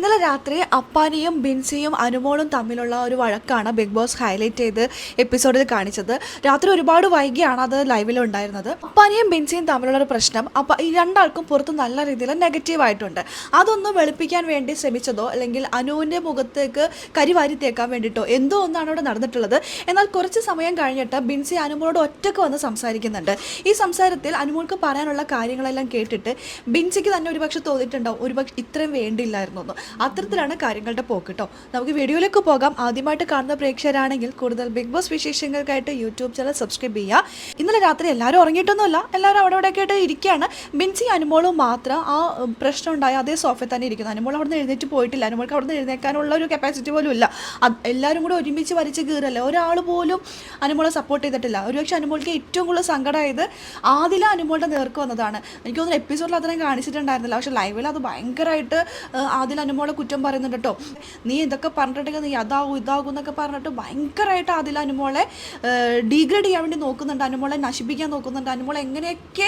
ഇന്നലെ രാത്രി അപ്പാനിയും ബിൻസിയും അനുമോളും തമ്മിലുള്ള ഒരു വഴക്കാണ് ബിഗ് ബോസ് ഹൈലൈറ്റ് ചെയ്ത് എപ്പിസോഡിൽ കാണിച്ചത്. രാത്രി ഒരുപാട് വൈകിയാണ് അത് ലൈവിൽ ഉണ്ടായിരുന്നത്. അപ്പാനിയും ബിൻസിയും തമ്മിലുള്ള ഒരു പ്രശ്നം അപ്പ ഈ രണ്ടാൾക്കും പുറത്ത് നല്ല രീതിയിൽ നെഗറ്റീവ് ആയിട്ടുണ്ട്. അതൊന്ന് വെളുപ്പിക്കാൻ വേണ്ടി ശ്രമിച്ചതോ അല്ലെങ്കിൽ അനുവിന്റെ മുഖത്തേക്ക് കരിവാരി തേക്കാൻ വേണ്ടിയിട്ടോ എന്തോ ഒന്നാണ് അവിടെ നടന്നിട്ടുള്ളത്. എന്നാൽ കുറച്ച് സമയം കഴിഞ്ഞിട്ട് ബിൻസി അനുമോളോട് ഒറ്റയ്ക്ക് വന്ന് സംസാരിക്കുന്നുണ്ട്. ഈ സംസാരത്തിൽ അനുമോൾക്ക് പറയാനുള്ള കാര്യങ്ങളെല്ലാം കേട്ടിട്ട് ബിൻസിക്ക് തന്നെ ഒരുപക്ഷെ തോന്നിയിട്ടുണ്ടാവും. ഒരുപക്ഷെ ഇത്രയും വേണ്ടിയില്ലായിരുന്നു അത്തരത്തിലാണ് കാര്യങ്ങളുടെ പോക്ക് കേട്ടോ നമുക്ക് വീഡിയോയിലേക്ക് പോകാം. ആദ്യമായിട്ട് കാണുന്ന പ്രേക്ഷകരാണെങ്കിൽ കൂടുതൽ ബിഗ് ബോസ് വിശേഷങ്ങൾക്കായിട്ട് യൂട്യൂബ് ചാനൽ സബ്സ്ക്രൈബ് ചെയ്യുക ഇന്നലെ രാത്രി എല്ലാവരും ഉറങ്ങിയിട്ടൊന്നുമില്ല. എല്ലാവരും അവിടെ അവിടെയൊക്കെ ആയിട്ട് ഇരിക്കുകയാണ്. ബിൻസി അനുമോളും മാത്രം ആ പ്രശ്നം ഉണ്ടായ അതേ സോഫയിൽ തന്നെ ഇരിക്കുന്നു. അനുമോൾ അവിടെ നിന്ന് എഴുന്നേറ്റ് പോയിട്ടില്ല. അനുമോൾക്ക് അവിടെ നിന്ന് എഴുന്നേക്കാനുള്ള ഒരു കപ്പാസിറ്റി പോലും ഇല്ല. എല്ലാവരും കൂടെ ഒരുമിച്ച് വലിച്ച് കീറല്ലേ? ഒരാൾ പോലും അനുമോളെ സപ്പോർട്ട് ചെയ്തിട്ടില്ല. ഒരുപക്ഷെ അനുമോൾക്ക് ഏറ്റവും കൂടുതൽ സങ്കടമായത് ആദില അനുമോളുടെ നേർക്ക് വന്നതാണ്. എനിക്ക് തോന്നുന്നു എപ്പിസോഡിൽ അത്രയും കാണിച്ചിട്ടുണ്ടായിരുന്നില്ല. പക്ഷെ ലൈവിൽ അത് ഭയങ്കരമായിട്ട് ആദില അനുമോളെ കുറ്റം പറയുന്നുണ്ട് കേട്ടോ. നീ ഇതൊക്കെ പറഞ്ഞിട്ടുണ്ടെങ്കിൽ നീ അതാവും ഇതാകും എന്നൊക്കെ പറഞ്ഞിട്ട് ഭയങ്കരമായിട്ട് അതിൽ അനുമോളെ ഡീഗ്രേഡ് ചെയ്യാൻ വേണ്ടി നോക്കുന്നുണ്ട്. അനുമോളെ നശിപ്പിക്കാൻ നോക്കുന്നുണ്ട്. അനുമോളെ എങ്ങനെയൊക്കെ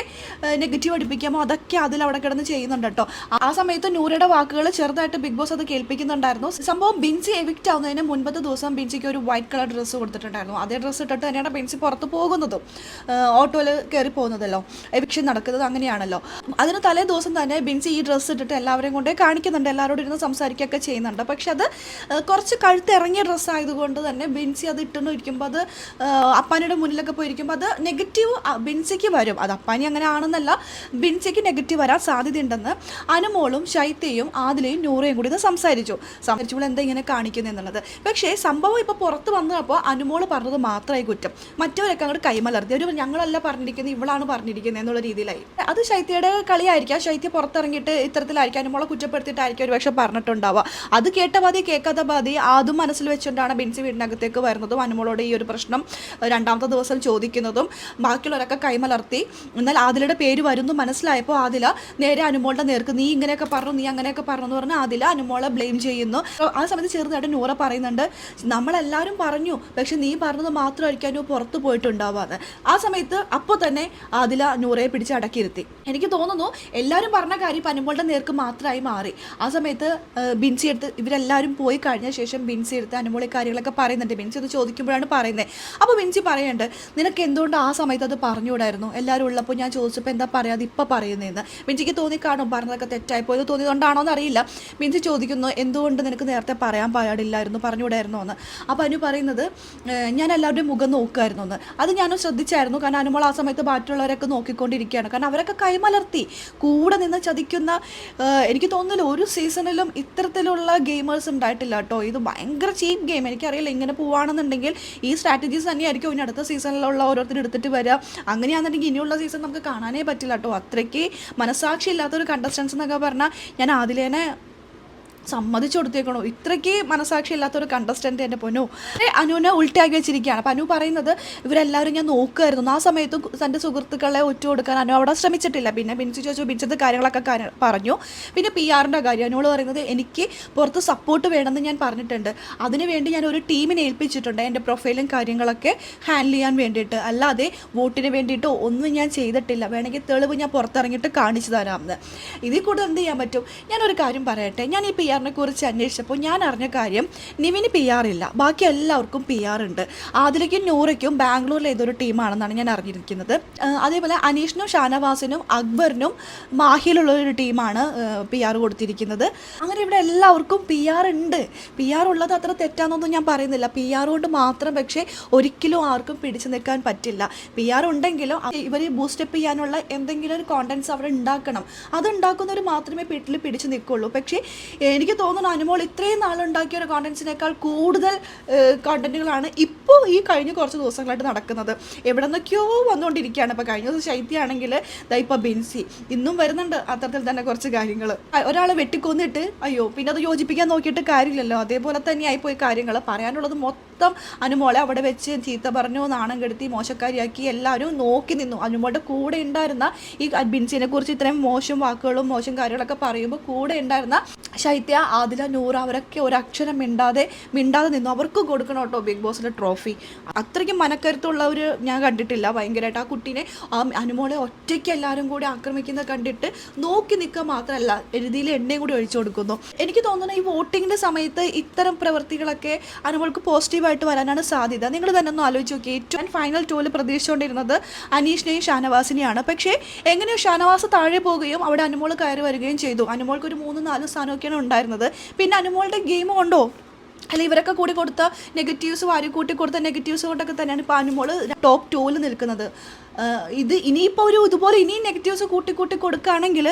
നെഗറ്റീവ് അടിപ്പിക്കാമോ അതൊക്കെ അതിൽ അവിടെ കിടന്ന് ചെയ്യുന്നുണ്ട് കേട്ടോ. ആ സമയത്ത് നൂറയുടെ വാക്കുകൾ ചെറുതായിട്ട് ബിഗ് ബോസ് അത് കേൾപ്പിക്കുന്നുണ്ടായിരുന്നു. സംഭവം ബിൻസി എവിക്റ്റ് ആവുന്നതിന് മുൻപത്തെ ദിവസം ബിൻസിക്ക് ഒരു വൈറ്റ് കളർ ഡ്രസ്സ് കൊടുത്തിട്ടുണ്ടായിരുന്നു. അതേ ഡ്രസ്സ് ഇട്ടിട്ട് തന്നെയാണ് ബിൻസി പുറത്ത് പോകുന്നതും. ഓട്ടോയിൽ കയറി പോകുന്നതല്ലോ. എവിക്ഷൻ നടക്കുന്നത് അങ്ങനെയാണല്ലോ. അതിന് തലേ ദിവസം തന്നെ ബിൻസി ഈ ഡ്രസ്സ് ഇട്ടിട്ട് എല്ലാവരെയും കൊണ്ടേ കാണിക്കുന്നുണ്ട്. എല്ലാവരോടും ഇരുന്ന് സംസാരിക്കുകയൊക്കെ ചെയ്യുന്നുണ്ട്. പക്ഷെ അത് കുറച്ച് കഴുത്തിറങ്ങിയ ഡ്രസ്സ് ആയതുകൊണ്ട് തന്നെ ബിൻസി അത് ഇട്ടുകൊണ്ട് ഇരിക്കുമ്പോൾ അത് അപ്പാനിയുടെ മുന്നിലൊക്കെ പോയിരിക്കുമ്പോൾ അത് നെഗറ്റീവ് ബിൻസിക്ക് വരും. അത് അപ്പാനി അങ്ങനെ ആണെന്നല്ല ബിൻസിക്ക് നെഗറ്റീവ് വരാൻ സാധ്യതയുണ്ടെന്ന് അനുമോളും ശൈത്യയും ആദിലയും നൂറയും കൂടി ഇത് സംസാരിച്ചു. സംസാരിച്ചപ്പോൾ എന്താ ഇങ്ങനെ കാണിക്കുന്നത് എന്നുള്ളത്. പക്ഷേ സംഭവം ഇപ്പോൾ പുറത്ത് വന്നപ്പോൾ അനുമോൾ പറഞ്ഞത് മാത്രമായി കുറ്റം. മറ്റവരൊക്കെ അങ്ങോട്ട് കൈമലർത്തി. ഒരു ഞങ്ങളല്ല പറഞ്ഞിരിക്കുന്നത് ഇവളാണ് പറഞ്ഞിരിക്കുന്നത് എന്നുള്ള രീതിയിലായി. അത് ശൈത്യയുടെ കളിയായിരിക്കാം. ശൈത്യ പുറത്തിറങ്ങിയിട്ട് ഇത്തരത്തിലായിരിക്കും. അനുമോളെ കുറ്റപ്പെടുത്തിയിട്ടായിരിക്കും ഒരു പക്ഷേ പറഞ്ഞിട്ടുണ്ടാവുക അത് കേട്ട ബാധി കേൾക്കാത്ത ബാധി അതും മനസ്സിൽ വെച്ചുകൊണ്ടാണ് ബിൻസി വീടിനകത്തേക്ക് വരുന്നതും അനുമോളോട് ഈ ഒരു പ്രശ്നം രണ്ടാമത്തെ ദിവസം ചോദിക്കുന്നതും. ബാക്കിയുള്ളവരൊക്കെ കൈമലർത്തി. എന്നാൽ ആദിലയുടെ പേര് വരുന്നു മനസ്സിലായപ്പോൾ ആദില നേരെ അനുമോളുടെ നേർക്ക് നീ ഇങ്ങനെയൊക്കെ പറഞ്ഞു നീ അങ്ങനെയൊക്കെ പറഞ്ഞു എന്ന് പറഞ്ഞാൽ ആദില അനുമോളെ ബ്ലെയിം ചെയ്യുന്നു. ആ സമയത്ത് ചെറുതായിട്ട് നൂറ പറയുന്നുണ്ട് നമ്മളെല്ലാവരും പറഞ്ഞു പക്ഷെ നീ പറഞ്ഞത് മാത്രമായിരിക്കും അനു പുറത്ത് പോയിട്ടുണ്ടാവാന്ന് ആ സമയത്ത് അപ്പോൾ തന്നെ ആദില നൂറയെ പിടിച്ച് അടക്കിയിരുത്തി. എനിക്ക് തോന്നുന്നു എല്ലാവരും പറഞ്ഞ കാര്യം ഇപ്പം അനുമോളുടെ നേർക്ക് മാത്രമായി മാറി. ആ സമയത്ത് ബിൻസി എടുത്ത് ഇവരെല്ലാവരും പോയി കഴിഞ്ഞ ശേഷം ബിൻസി എടുത്ത് അനുമോളി കാര്യങ്ങളൊക്കെ പറയുന്നുണ്ട്. ബിൻസി അത് ചോദിക്കുമ്പോഴാണ് പറയുന്നത് അപ്പോൾ ബിൻസി പറയുന്നുണ്ട് നിനക്ക് എന്തുകൊണ്ട് ആ സമയത്ത് അത് പറഞ്ഞുകൂടായിരുന്നു? എല്ലാവരും ഉള്ളപ്പോൾ ഞാൻ ചോദിച്ചപ്പോൾ എന്താ പറയാതെ ഇപ്പോൾ പറയുന്നതെന്ന് ബിൻസിക്ക് തോന്നി കാണും പറഞ്ഞതൊക്കെ തെറ്റായി പോയത് തോന്നിയതുകൊണ്ടാണോ എന്നറിയില്ല ബിൻസി ചോദിക്കുന്നു എന്തുകൊണ്ട് നിനക്ക് നേരത്തെ പറയാൻ പാടില്ലായിരുന്നു പറഞ്ഞുകൂടായിരുന്നോ എന്ന്? അപ്പോൾ അനു പറയുന്നത് ഞാൻ എല്ലാവരുടെയും മുഖം നോക്കുമായിരുന്നു എന്ന്. അത് ഞാനും ശ്രദ്ധിച്ചായിരുന്നു കാരണം അനുമോൾ ആ സമയത്ത് ബാക്കിയുള്ളവരൊക്കെ നോക്കിക്കൊണ്ടിരിക്കുകയാണ്. കാരണം അവരൊക്കെ കൈമലർത്തി. കൂടെ നിന്ന് ചതിക്കുന്ന എനിക്ക് തോന്നുന്നില്ല ഒരു സീസണിലും ഇത്തരത്തിലുള്ള ഗെയിമേഴ്സ് ഉണ്ടായിട്ടില്ല കേട്ടോ ഇത് ഭയങ്കര ചീപ്പ് ഗെയിം എനിക്കറിയില്ല ഇങ്ങനെ പോവുകയാണെന്നുണ്ടെങ്കിൽ ഈ സ്ട്രാറ്റജീസ് തന്നെയായിരിക്കും ഇനി അടുത്ത സീസണിലുള്ള ഓരോരുത്തർ എടുത്തിട്ട് വരിക അങ്ങനെയാണെന്നുണ്ടെങ്കിൽ ഇനിയുള്ള സീസൺ നമുക്ക് കാണാനേ പറ്റില്ല കേട്ടോ അത്രയ്ക്ക് മനസാക്ഷി ഇല്ലാത്തൊരു കണ്ടസ്റ്റൻസ് എന്നൊക്കെ പറഞ്ഞാൽ ഞാൻ ആദിലേനെ സമ്മതിച്ചു കൊടുത്തേക്കണോ ഇത്രയ്ക്ക് മനസാക്ഷി ഇല്ലാത്തൊരു കണ്ടസ്റ്റന്റ് എന്റെ പൊന്നു അനുവിനെ ഉൾട്ടാക്കി വെച്ചിരിക്കുകയാണ്. അപ്പം അനു പറയുന്നത് ഇവരെല്ലാവരും ഞാൻ നോക്കുമായിരുന്നു ആ സമയത്തും തന്റെ സുഹൃത്തുക്കളെ ഒറ്റ കൊടുക്കാൻ അനു അവിടെ ശ്രമിച്ചിട്ടില്ല. പിന്നെ ബിൻസി ചോദിച്ചു ബിൻസത്തെ കാര്യങ്ങളൊക്കെ പറഞ്ഞു. പിന്നെ പി ആറിന്റെ കാര്യം. അനുവോട് പറയുന്നത് എനിക്ക് പുറത്ത് സപ്പോർട്ട് വേണമെന്ന് ഞാൻ പറഞ്ഞിട്ടുണ്ട്. അതിനുവേണ്ടി ഞാൻ ഒരു ടീമിനെ ഏൽപ്പിച്ചിട്ടുണ്ട്. എന്റെ പ്രൊഫൈലും കാര്യങ്ങളൊക്കെ ഹാൻഡിൽ ചെയ്യാൻ വേണ്ടിയിട്ട്. അല്ലാതെ വോട്ടിന് വേണ്ടിയിട്ടോ ഒന്നും ഞാൻ ചെയ്തിട്ടില്ല. വേണമെങ്കിൽ തെളിവ് ഞാൻ പുറത്തിറങ്ങിയിട്ട് കാണിച്ചു തരാമെന്ന് ഇതിൽ കൂടുതൽ എന്ത് ചെയ്യാൻ പറ്റും? ഞാനൊരു കാര്യം പറയട്ടെ. ഞാൻ ഈ പി ആറിനെ കുറിച്ച് അന്വേഷിച്ചപ്പോൾ ഞാൻ അറിഞ്ഞ കാര്യം നിവിന് പി ആർ ഇല്ല. ബാക്കി എല്ലാവർക്കും പി ആർ ഉണ്ട്. ആദിലേക്കും നൂറയ്ക്കും ബാംഗ്ലൂരിലെ ഏതൊരു ടീമാണെന്നാണ് ഞാൻ അറിഞ്ഞിരിക്കുന്നത്. അതേപോലെ അനീഷിനും ഷാനവാസിനും അക്ബറിനും മാഹിയിലുള്ള ഒരു ടീമാണ് പി ആർ കൊടുത്തിരിക്കുന്നത്. അങ്ങനെ ഇവിടെ എല്ലാവർക്കും പി ആർ ഉണ്ട്. പി ആർ ഉള്ളത് അത്ര തെറ്റാണെന്നൊന്നും ഞാൻ പറയുന്നില്ല. പി ആർ കൊണ്ട് മാത്രം പക്ഷേ ഒരിക്കലും ആർക്കും പിടിച്ചു നിൽക്കാൻ പറ്റില്ല. പി ആർ ഉണ്ടെങ്കിലും ഇവർ ബൂസ്റ്റപ്പ് ചെയ്യാനുള്ള എന്തെങ്കിലും ഒരു കോണ്ടൻസ് അവിടെ ഉണ്ടാക്കണം. അത് ഉണ്ടാക്കുന്നവർ മാത്രമേ വീട്ടിൽ പിടിച്ചു നിൽക്കുള്ളൂ. പക്ഷേ എനിക്ക് തോന്നുന്നു അനുമോൾ ഇത്രയും നാളുണ്ടാക്കിയ ഒരു കോണ്ടൻസിനേക്കാൾ കൂടുതൽ കണ്ടന്റുകളാണ് ഇപ്പോൾ ഈ കഴിഞ്ഞ കുറച്ച് ദിവസങ്ങളായിട്ട് നടക്കുന്നത്. എവിടെ നിന്നൊക്കെയോ വന്നുകൊണ്ടിരിക്കുകയാണ്. ഇപ്പോൾ കഴിഞ്ഞ ദിവസം ശൈത്യമാണെങ്കിൽ ദാ ഇപ്പോൾ ബിൻസി. ഇന്നും വരുന്നുണ്ട് അത്തരത്തിൽ തന്നെ കുറച്ച് കാര്യങ്ങൾ. ഒരാളെ വെട്ടിക്കൊന്നിട്ട് അയ്യോ പിന്നെ അത് യോജിപ്പിക്കാൻ നോക്കിയിട്ട് കാര്യമില്ലല്ലോ. അതേപോലെ തന്നെ ആയിപ്പോയി കാര്യങ്ങൾ. പറയാനുള്ളത് മൊത്തം അനുമോളെ അവിടെ വെച്ച് ചീത്ത പറഞ്ഞു നാണം കെടുത്തി മോശക്കാരിയാക്കി എല്ലാവരും നോക്കി നിന്നു. അനുമോളുടെ കൂടെ ഉണ്ടായിരുന്ന ഈ ബിൻസിനെ കുറിച്ച് ഇത്രയും മോശം വാക്കുകളും മോശം കാര്യങ്ങളൊക്കെ പറയുമ്പോൾ കൂടെ ഉണ്ടായിരുന്ന ശൈത്യ സത്യ ആദില നൂറ അവരൊക്കെ ഒരക്ഷരം മിണ്ടാതെ മിണ്ടാതെ നിന്നു. അവർക്ക് കൊടുക്കണം കേട്ടോ ബിഗ് ബോസിന്റെ ട്രോഫി അത്രയ്ക്കും മനക്കരുത്തുള്ളവർ ഞാൻ കണ്ടിട്ടില്ല. ഭയങ്കരമായിട്ട് ആ കുട്ടീനെ ആ അനുമോളെ ഒറ്റയ്ക്ക് എല്ലാവരും കൂടി ആക്രമിക്കുന്നത് കണ്ടിട്ട് നോക്കി നിൽക്കുക മാത്രമല്ല എഴുതിയിൽ എണ്ണയും കൂടി ഒഴിച്ചു കൊടുക്കുന്നു. എനിക്ക് തോന്നുന്നു ഈ വോട്ടിങ്ങിന്റെ സമയത്ത് ഇത്തരം പ്രവൃത്തികളൊക്കെ അനുമോൾക്ക് പോസിറ്റീവായിട്ട് വരാനാണ് സാധ്യത. നിങ്ങൾ തന്നെ ഒന്ന് ആലോചിച്ച് നോക്കി ഏറ്റവും ഫൈനൽ ടൂവിൽ പ്രതീക്ഷിച്ചുകൊണ്ടിരുന്നത് അനീഷിനെയും ഷാനവാസിനെയാണ്. പക്ഷേ എങ്ങനെയോ ഷാനവാസ് താഴെ പോവുകയും അവിടെ അനുമോൾ കയറി വരികയും ചെയ്തു. അനുമോൾക്ക് ഒരു മൂന്ന് നാല് സ്ഥാനമൊക്കെയാണ് ഉണ്ടായിരുന്നത്. പിന്നെ അനുമോളുടെ ഗെയിം കൊണ്ടോ? അല്ല ഇവരൊക്കെ കൂടി കൊടുത്ത നെഗറ്റീവ്സ് വാരി കൂട്ടി കൊടുത്ത നെഗറ്റീവ്സ് കൊണ്ടൊക്കെ തന്നെയാണ് ഇപ്പോൾ അനുമോൾ ടോപ്പ് ടൂവിൽ നിൽക്കുന്നത്. ഇത് ഇനിയിപ്പോൾ ഒരു ഇതുപോലെ ഇനിയും നെഗറ്റീവ്സ് കൂട്ടി കൂട്ടി കൊടുക്കുകയാണെങ്കിൽ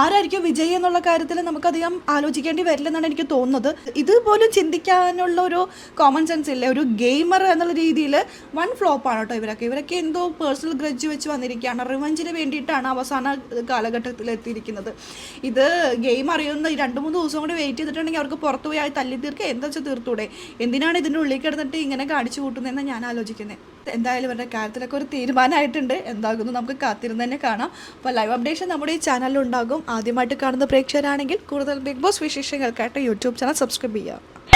ആരായിരിക്കും വിജയി എന്നുള്ള കാര്യത്തിൽ നമുക്കധികം ആലോചിക്കേണ്ടി വരില്ലെന്നാണ് എനിക്ക് തോന്നുന്നത്. ഇതുപോലും ചിന്തിക്കാനുള്ള ഒരു കോമൺ സെൻസ് ഇല്ല? ഒരു ഗെയിമർ എന്നുള്ള രീതിയിൽ വൺ ഫ്ലോപ്പാണ് കേട്ടോ ഇവരൊക്കെ. ഇവരൊക്കെ എന്തോ പേഴ്സണൽ ഗ്രഡ്ജ് വെച്ച് വന്നിരിക്കുകയാണ്. റിവഞ്ചിന് വേണ്ടിയിട്ടാണ് അവസാന കാലഘട്ടത്തിൽ എത്തിയിരിക്കുന്നത്. ഇത് ഗെയിം അറിയുന്ന രണ്ട് മൂന്ന് ദിവസം കൂടി വെയിറ്റ് ചെയ്തിട്ടുണ്ടെങ്കിൽ അവർക്ക് പുറത്തു ആയി തല്ലി തീർക്കുക. എന്താ വെച്ചാൽ തീർത്തൂടെ? എന്തിനാണ് ഇതിന്റെ ഉള്ളിൽ കിടന്നിട്ട് ഇങ്ങനെ കാണിച്ചു കൂട്ടുന്നതെന്ന് ഞാൻ ആലോചിക്കുന്നത് എന്തായാലും ഇവരുടെ കാര്യത്തിലൊക്കെ ഒരു തീരുമാനമായിട്ടുണ്ട്. എന്താകുന്നു നമുക്ക് കാത്തിരുന്ന് തന്നെ കാണാം. അപ്പോൾ ലൈവ് അപ്ഡേഷൻ നമ്മുടെ ഈ ചാനലിൽ ഉണ്ടാകും. ആദ്യമായിട്ട് കാണുന്ന പ്രേക്ഷകരാണെങ്കിൽ കൂടുതൽ ബിഗ് ബോസ് വിശേഷങ്ങൾക്കായിട്ട് യൂട്യൂബ് ചാനൽ സബ്സ്ക്രൈബ് ചെയ്യുക.